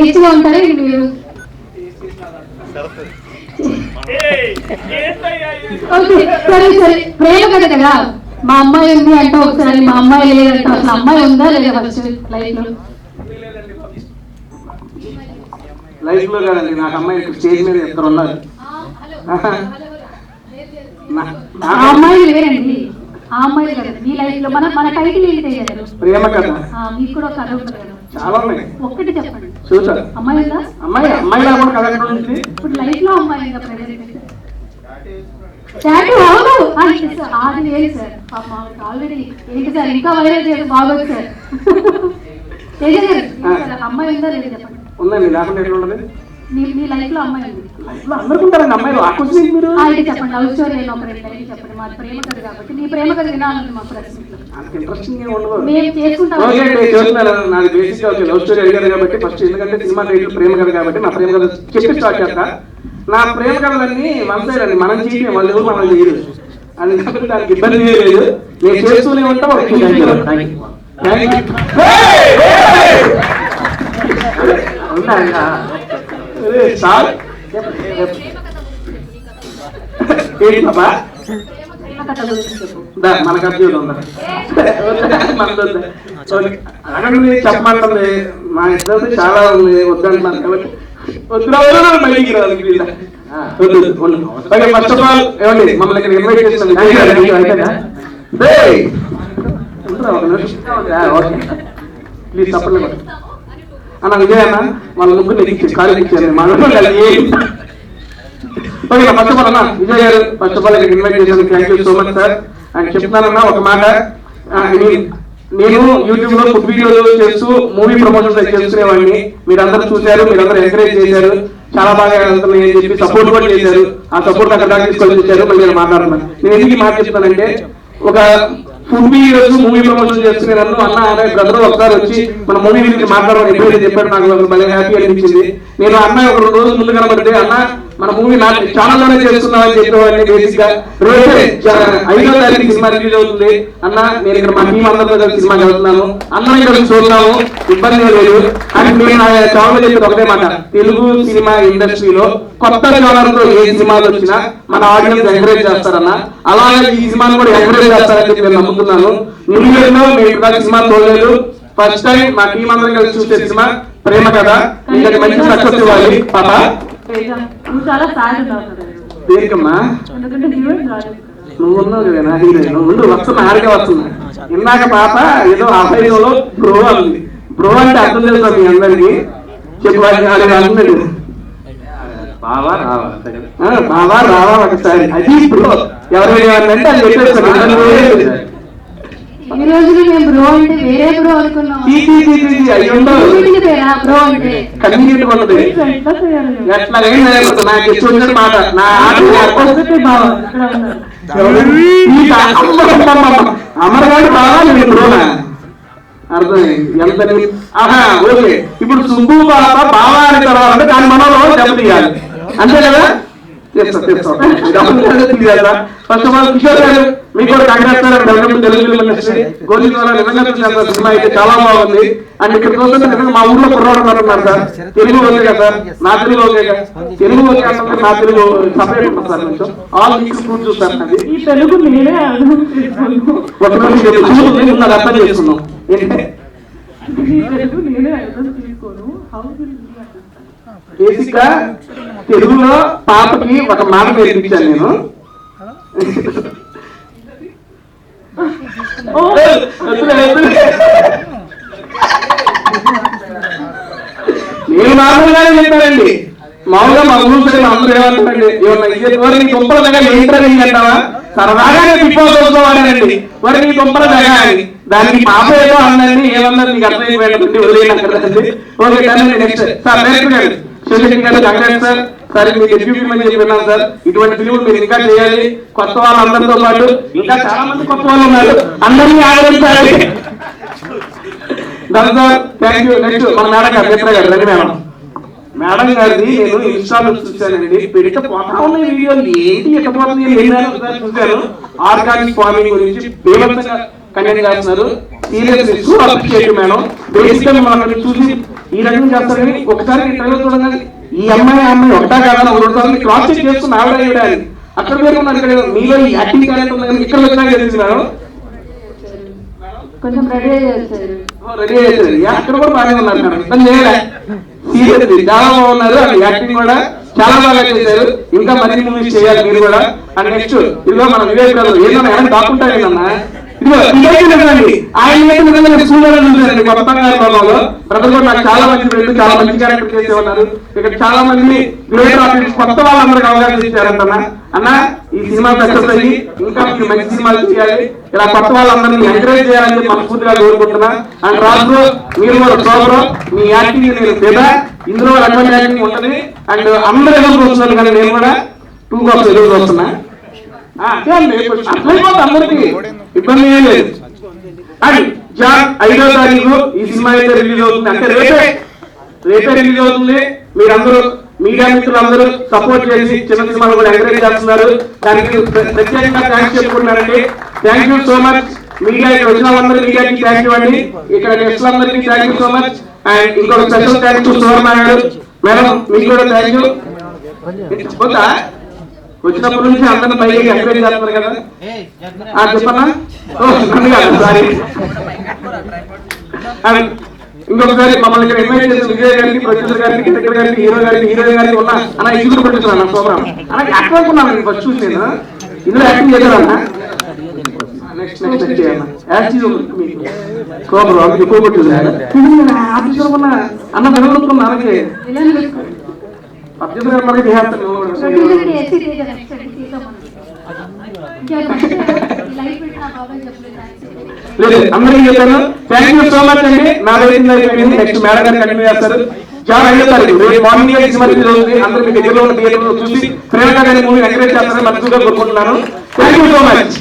టేస్టీగా ఉంటారు మీరు? సరే సరే. ప్రేమ కథ కదా? మా అమ్మాయి ఉంది అంటే ఒకసారి మా అమ్మాయి లేదంటే అసలు అమ్మాయి ఉందా లేదా ఫస్ట్ లైఫ్లో? లైఫ్లో కదండి నాకు అమ్మాయి స్టేజ్ మీద ఇద్దరు ఉన్నారు. ఆ అమ్మాయి లేరండి ఆ అమ్మాయి కదా? మీ లైఫ్లో మన మన టైటిల్ ఏంటి కదా ప్రేమ కథ. మీకు కూడా కథ ఉంటుంది కదా? చాలా ఉన్నాయి. ఒక్కటి చెప్పండి. చూసా. అమ్మాయి అమ్మాయి అమ్మాయి లేకుండా కథ ఇప్పుడు లైఫ్లో అమ్మాయి అవును. సార్, అది లేదు సార్. పాపం ఆల్రెడీ ఏంటి సార్? ఇంకా వైరల్ చేసి బాగోదు సార్, అమ్మాయి ఉందా లేదు? చెప్పండి ఉందండి. లేకుండా ఎట్లా ఉండదు మీ మీ లైఫ్లో అమ్మాయి ఉంది. లైఫ్లో అందరికీ ఉంటారండి అమ్మాయిలు. ఆ క్వశ్చన్ ఏంటి మీరు? ఆ, ఇది చెప్పండి. లవ్ స్టోరీ నేను ఒక రెండు లైన్లు చెప్పండి. మాది ప్రేమ కథ కాబట్టి. మీ ప్రేమ కథ వినాలని మా ప్రశ్న అంత ఇంట్రెస్టింగ్ ఏమి ఉండదు. మేము చేసుకుంటాం. ఓకే అండి చూస్తున్నాను. నాది బేసిక్ ఓకే లవ్ స్టోరీ అడిగారు కాబట్టి ఫస్ట్ ఎందుకంటే సినిమా టైటిల్ ప్రేమ కథ కాబట్టి నా ప్రేమ కథ చెప్పి స్టార్ట్ చేస్తా. నా ప్రేమ కథలన్నీ మన సైడ్ అండి. మనం చేయడం వాళ్ళు ఎవరు మనం చేయరు. అది కాబట్టి దానికి ఇబ్బంది లేదు. నేను చేస్తూనే ఉంటాం థ్యాంక్ యూ సార్? ఏంటి బాబా మనకు అడగండి చెప్పమంటుంది. మా ఇద్దరు చాలా ఉంది. వద్దంటున్నాను కాబట్టి ఫస్ట్ ఆఫ్ ఆల్ ఏమండి మమ్మల్ని ఇక్కడ ఇన్వైట్ చేసిన ప్లీజ్ తప్పలేదు అన్న విజయన్న అన్న. వాళ్ళ ముగ్గురు ఇచ్చి కాలు ఇచ్చాను మా ఓకే ఫస్ట్ ఆఫ్ ఆల్ అన్న Vijay garu first of all ఇక్కడ ఇన్వైట్ చేశాను thank you so much sir and చెప్తున్నానన్నా ఒక మాట. Uh, నేను- యూట్యూబ్లో ఫుడ్ వీడియోలు చేస్తూ మూవీ ప్రమోషన్స్ చేస్తునేవాడిని మీరందరూ చూశారు మీరందరూ ఎంకరేజ్ చేశారు. చాలా బాగా వెళ్తున్నాయి అని చెప్పి సపోర్ట్ కూడా చేశారు. ఆ సపోర్ట్ అక్కడ దాకా తీసుకొని వచ్చారు. మళ్ళీ నేను మాట్లాడుతున్నాను నేను ఎందుకు ఈ మాట చెప్తానంటే ఒక ఫుడ్ వీడియోస్ మూవీ ప్రమోషన్ చేస్తున్నారు నన్ను అన్న అనే బ్రదర్ ఒకసారి వచ్చి మన మూవీ గురించి మాట్లాడమని ఎప్పుడైతే చెప్పాడు నాకు భలే హ్యాపీ అనిపించింది. నేను అన్న ఒక రెండు రోజులు ముందు కనబడితే అన్న మన మూవీ నా ఛానల్లోనే చేస్తున్నామని చెప్పేవాడిని బేసిక్గా రేపే ఐదో తారీఖు సినిమా రిలీజ్ అవుతుంది. అన్న నేను ఇక్కడ మా టీం అందరితో కలిసి సినిమాకి వెళ్తున్నాను అందరం కలిసి చూస్తున్నాము. ఇబ్బంది లేదు. కానీ నేను నా ఛానల్ చెప్పేది ఒకటే మాట. తెలుగు సినిమా ఇండస్ట్రీలో కొత్త ఛానల్తో ఏ సినిమాలు వచ్చినా మన ఆడియన్స్ ఎంకరేజ్ చేస్తారన్న. అలాగే ఈ సినిమాను కూడా ఎంకరేజ్ చేస్తారని చెప్పి నేను నమ్ముతున్నాను. న్యూ ఇయర్లో మేము సినిమా చూడలేదు. ఫస్ట్ టైం మా టీం అందరం కలిసి చూసే సినిమా ప్రేమ కథ. ఇంకా మంచి సక్సెస్ ఇవ్వాలి పాప. నువ్వు చాలా సాడ్ ఉన్నావు కదా. దేనికమ్మా? ఎందుకంటే హీరోయిన్ రాలేదు నువ్వు ఉన్నావు కదా నా హీరోయిన్. నువ్వు ఉండు వస్తున్నా ఆడికే వస్తున్నా. ఇందాక పాప ఏదో అభయంలో బ్రో అంది. బ్రో అంటే అర్థం తెలుసా మీ అందరికి? చెప్పు అది అది అంటున్నాడు బావా రావా? బావా రావా ఒకసారి. అది ఎవరు ఏమన్నంటే అది చెప్పేస్తాను. ఈ రోజులు మేము బ్రో అంటే వేరే బ్రో అనుకున్నాం. బ్రో అంటే? ఉన్నది. నాకు మాట నా ఉన్నారు. అమరగాడు బాగా మీరు బ్రోనా? అర్థమైంది. ఎంత ని- ఆహా ఓకే. ఇప్పుడు సుబ్బు బాబా బావా అని తర్వాత దాని మనలో దెబ్బతీయాలి. అంతే కదా? చేస్తా చేస్తా. First of all Kishore garu మీకు కూడా congrats sir welcome to Telugu film industry Goli ద్వారా నిజంగా చూసాను సినిమా అయితే చాలా బాగుంది. అండ్ ఇక్కడ మా ఊర్లో కుర్రాడు ఉన్నారు సార్ తెలుగు ఓకే కదా. నా తెలుగు ఓకే కదా. తెలుగు ఓకే అంటే నా తెలుగు సపరేట్ ఉంటుంది సార్ కొంచెం. ఆల్ మిక్స్ ఫుడ్ చూస్తారు అది ఈ తెలుగు నేనే అర్థం ఒక చేసుకున్నాం ఏంటంటే ఈ తెలుగు నేనే అర్థం చేసుకోను. హౌ విల్ బి అండర్స్టాండ్ బేసిక్గా తెలుగులో పాపకి ఒక మాట నేర్పించాను నేను. నేను నార్మల్గానే చెప్పానండి. మామూలుగా మా ఊరు అందరూ ఏమంటారండి? ఏమన్నా ఇది వరి నీ దుంపల దగ్గర ఏంటని అంటావా సరదాగానే బిఫోర్ వాడానండి. వరి నీ దుంపల దగ్గర అని. దానికి పాప ఏదో అందండి ఏమన్నది నీకు అర్థమైపోయిందండి వదిలేనక్కర్లేదండి okay next sir director garu Shivashakti sir sir మీకు సార్. ఇటువంటి మీరు ఇంకా చేయాలి. కొత్త వాళ్ళందరితో పాటు ఇంకా చాలా మంది కొత్త వాళ్ళు ఉన్నారు. అందరినీ ఆదరించాలి దాని సార్ థ్యాంక్ యూ నెక్స్ట్ మన మేడం గారు మిత్ర గారు రండి మేడం. మేడం గారిది నేను ఇన్స్టాలో చూశానండి. పెడితే పోతా ఉన్న వీడియోలు. ఏంటి చూశాను. ఆర్గానిక్ ఫార్మింగ్ గురించి బేభత్సంగా కంటెంట్ చేస్తున్నారు సీరియస్ సో అప్రిషియేట్ మేడం బేసిక్గా మనం అక్కడ చూసి ఈ రకంగా చేస్తారని ఒకసారి ఈ ట్రైలర్ చూడగానే ఈ అమ్మాయి అమ్మాయి ఒకటా కాదా? రెండు సార్లు క్రాస్ చెక్ చేసుకుని ఆవిడ. అక్కడ వేరు ఉన్నారు ఇక్కడ మీలో ఈ యాక్టింగ్ టాలెంట్ ఉంది? కానీ ఇక్కడ వచ్చినా తెలిసింది మేడం కొంచెం రెడీ అయ్యారు సార్ రెడీ అయ్యారు అక్కడ కూడా బాగానే ఉన్నారు మేడం ఇబ్బంది చేయలే సీరియస్ చాలా బాగున్నారు యాక్టింగ్ కూడా చాలా బాగా చేశారు. ఇంకా మరిన్ని మూవీస్ చేయాలి మీరు కూడా. అండ్ నెక్స్ట్ ఇదిగో మన వివేక్ గారు ఏదన్నా ఎలా దాక్కుంటా ఆయన కూడా నాకు చాలా మంది ఫ్రెండ్ చాలా మంచి క్యారెక్టర్ చేసే ఉన్నారు ఇక్కడ చాలా మంది గ్రేట్ ఆర్టిస్ట్ కొత్త వాళ్ళందరికీ అవకాశం ఇచ్చారంటన్నా అన్న ఈ సినిమా సక్సెస్ అయ్యి ఇంకా మంచి సినిమాలు చేయాలి ఇలా కొత్త వాళ్ళందరినీ ఎంకరేజ్ చేయాలని మనస్ఫూర్తిగా కోరుకుంటున్నా. అండ్ రాజు మీరు కూడా సోదరు మీ యాక్టింగ్ నేను పెద్ద. ఇందులో రకమైన యాక్టింగ్ ఉంటుంది. అండ్ అందరూ ఎదురు చూస్తున్నారు కానీ నేను కూడా. టూ కాప్స్ ఎదురు చూస్తున్నా. అందరికీ ఇబ్బంది ఏం లేదు. అండ్ జాన్ ఐదో తారీఖు ఈ సినిమా అయితే రిలీజ్ అవుతుంది. అంటే రేపే రేపే రిలీజ్ అవుతుంది. మీరందరూ మీడియా మిత్రులందరూ సపోర్ట్ చేసి చిన్న సినిమాలు కూడా ఎంకరేజ్ చేస్తున్నారు. దానికి ప్ర- ప్రత్యేకంగా thanks చెప్పుకుంటున్నారండి thank you so much media ఇక్కడ వచ్చిన వాళ్ళందరూ మీడియాకి థ్యాంక్ యూ అండి. ఇక్కడ గెస్ట్ అందరికీ thank you so much and ఇంకొక special to Suvarna garu madam మీకు కూడా థ్యాంక్ యూ వచ్చినప్పటి నుంచి అందరిని పైకి ఎంకరేజ్ చేస్తున్నారు కదా ఆ, చెప్పన్నా సారీ ఇంకొకసారి మమ్మల్ని ఇక్కడ ఇన్వైట్ చేసిన విజయ్ గారికి ప్రొడ్యూసర్ గారికి డైరెక్టర్ గారికి హీరో గారికి హీరోయిన్ గారికి ఉన్న అన్న ఇద్దరు ప్రొడ్యూసర్ అన్న ప్రోగ్రామ్ అన్న యాక్టర్ అనుకున్నాను నేను ఫస్ట్ చూసి నేను ఇందులో యాక్టింగ్ చేశారన్న నెక్స్ట్ నెక్స్ట్ నెక్స్ట్ మీకు ప్రోగ్రామ్ ఎక్కువ అనుకున్నా అన్న పిల్లలు అనకి విలన్ ప్రొడ్యూసర్ గారు థ్యాంక్స్ లేదు అందరికీ చెప్పాను థ్యాంక్ యూ సో మచ్ అండి నా అయిపోయింది నెక్స్ట్ మేడం గారు కంటిన్యూ చేస్తారు చాలా ఐదో తారీఖు రేపు మార్నింగ్ సినిమా రిలీజ్ అవుతుంది అందరూ మీ దగ్గరలో ఉన్న థియేటర్ చూసి ప్రేమ గారి మూవీ ఎంకరేజ్ చేస్తారని మనసుగా కోరుకుంటున్నాను. Thank you so much